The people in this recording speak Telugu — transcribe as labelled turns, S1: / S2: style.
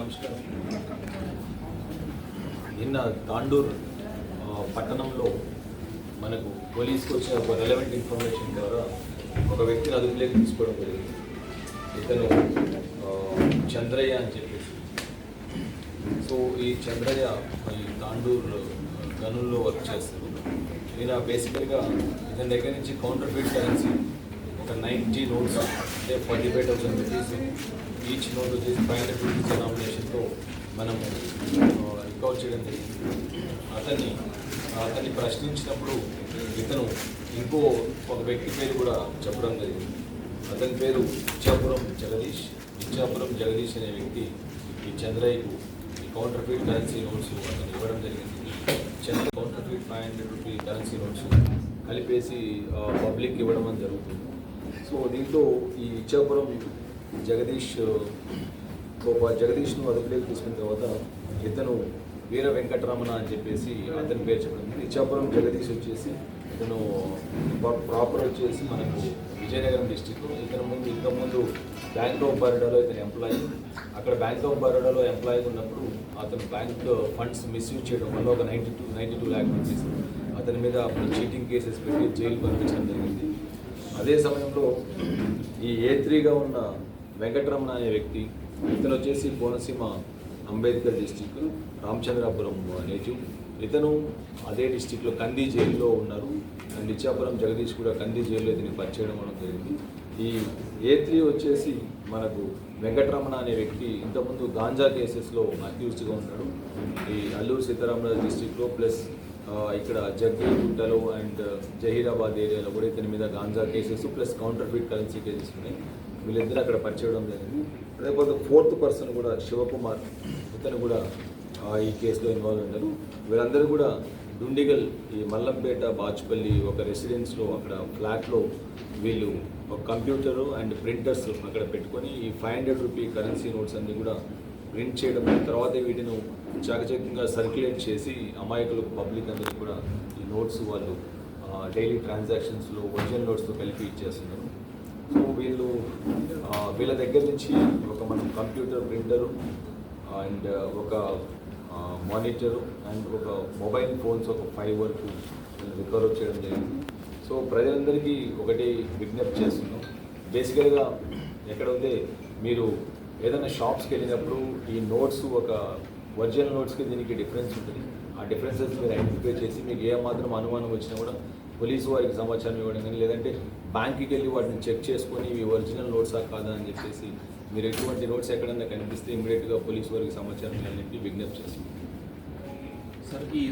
S1: నమస్కారం. నిన్న తాండూర్ పట్టణంలో మనకు పోలీస్కి వచ్చిన ఒక రెలవెంట్ ఇన్ఫర్మేషన్ ద్వారా ఒక వ్యక్తిని అదుపులోకి తీసుకోవడం జరిగింది. ఇతను చంద్రయ్య అని చెప్పేసి. సో ఈ చంద్రయ్య ఈ తాండూర్ గనుల్లో వర్క్ చేస్తారు ఈయన బేసికల్గా ఇతని దగ్గర నుంచి కౌంటర్ ఫీట్ కరెన్సీ ఒక నైంటీ నోట్స్ అంటే forty five thousand rupees each note వచ్చేసి ఫైవ్ హండ్రెడ్ రూపీస్ డినామినేషన్తో మనం రికవర్ చేయడం జరిగింది. అతన్ని అతన్ని ప్రశ్నించినప్పుడు ఇతను ఇంకో ఒక వ్యక్తి పేరు కూడా చెప్పడం జరిగింది. అతని పేరు ఇచ్చాపురం జగదీష్. ఇచ్చాపురం జగదీష్ అనే వ్యక్తి ఈ చంద్రయ్యకు ఈ కౌంటర్ ఫీడ్ కరెన్సీ నోట్స్ అతను ఇవ్వడం జరిగింది. Chandra counterfeit five hundred rupee currency notes కలిపేసి పబ్లిక్ ఇవ్వడం అని జరుగుతుంది. సో దీంట్లో ఈ ఇచ్చాపురం జగదీష్ గోపా జగదీష్ను అదుపులోకి తీసుకున్న తర్వాత ఇతను వీర వెంకటరమణ అని చెప్పేసి అతని పేరు చెప్పడం ఇచ్చాపురం జగదీష్ వచ్చేసి ఇతను ప్రాపర్ వచ్చేసి మనకు విజయనగరం డిస్టిక్ ఇతను ముందు ఇంతకుముందు బ్యాంక్ ఆఫ్ బరోడాలో ఇతను ఎంప్లాయీ. అక్కడ బ్యాంక్ ఆఫ్ బరోడాలో ఎంప్లాయీ ఉన్నప్పుడు అతను బ్యాంక్లో ఫండ్స్ మిస్యూజ్ చేయడం వల్ల ఒక ninety two ninety two lakh rupees అతని మీద చీటింగ్ కేసెస్ పెట్టి జైలు పంపించడం జరిగింది. అదే సమయంలో ఈ ఏ త్రీగా ఉన్న వెంకటరమణ అనే వ్యక్తి ఇతను వచ్చేసి కోనసీమ అంబేద్కర్ డిస్టిక్ రామచంద్రాపురం నేటివ్ ఇతను అదే డిస్టిక్లో కంది జైల్లో ఉన్నారు. అండ్ ఇచ్చాపురం జగదీష్ కూడా కంది జైల్లో ఇతని పరిచయం అవడం జరిగింది. ఈ ఏ త్రీ వచ్చేసి మనకు వెంకటరమణ అనే వ్యక్తి ఇంతకుముందు గాంజా కేసెస్లో అక్యూజ్డ్గా ఉన్నాడు. ఈ అల్లూరు సీతారామరాజు డిస్టిక్లో ప్లస్ ఇక్కడ జగ్గేగుంటలో అండ్ జహీరాబాద్ ఏరియాలో కూడా ఇతని మీద ganja cases plus counterfeit currency cases ఉన్నాయి. వీళ్ళిద్దరు అక్కడ పరిచయడం జరిగింది. అదేపోతే ఫోర్త్ పర్సన్ కూడా శివకుమార్ ఇతను కూడా ఈ కేసులో ఇన్వాల్వ్ ఉన్నారు వీళ్ళందరూ కూడా దుండిగల్ ఈ మల్లంపేట బాచుపల్లి ఒక రెసిడెన్స్లో అక్కడ ఫ్లాట్లో వీళ్ళు ఒక కంప్యూటరు అండ్ ప్రింటర్స్ అక్కడ పెట్టుకొని ఈ five hundred rupee currency notes అన్నీ కూడా ప్రింట్ చేయడం తర్వాత వీటిని చాకచక్యంగా సర్క్యులేట్ చేసి అమాయకులకు పబ్లిక్ అందరికీ కూడా ఈ నోట్స్ వాళ్ళు డైలీ ట్రాన్సాక్షన్స్లో ఒరిజినల్ నోట్స్తో కలిపి ఇచ్చేస్తున్నారు. సో వీళ్ళు వీళ్ళ దగ్గర నుంచి ఒక మనం కంప్యూటర్ ప్రింటరు అండ్ ఒక మానిటరు అండ్ ఒక మొబైల్ ఫోన్స్ ఒక ఫైవ్ వరకు రికవర్ చేయడం జరిగింది. సో ప్రజలందరికీ ఒకటి విజ్ఞప్తి చేస్తున్నాం. బేసికల్గా ఎక్కడ ఉంటే మీరు ఏదైనా షాప్స్కి వెళ్ళినప్పుడు ఈ నోట్స్ ఒక ఒరిజినల్ నోట్స్కి దీనికి డిఫరెన్స్ ఉంటుంది. ఆ డిఫరెన్సెస్ మీరు ఐడెంటిఫై చేసి మీకు ఏ మాత్రం అనుమానం వచ్చినా కూడా పోలీసు వారికి సమాచారం ఇవ్వడం కానీ లేదంటే బ్యాంక్కి వెళ్ళి వాటిని చెక్ చేసుకొని ఇవి ఒరిజినల్ నోట్సా కాదా అని చెప్పేసి మీరు ఎటువంటి నోట్స్ ఎక్కడన్నా కనిపిస్తే ఇమీడియట్గా పోలీసు వారికి సమాచారం ఇవ్వాలని చెప్పి విజ్ఞప్తి చేస్తుంది
S2: సార్ ఈ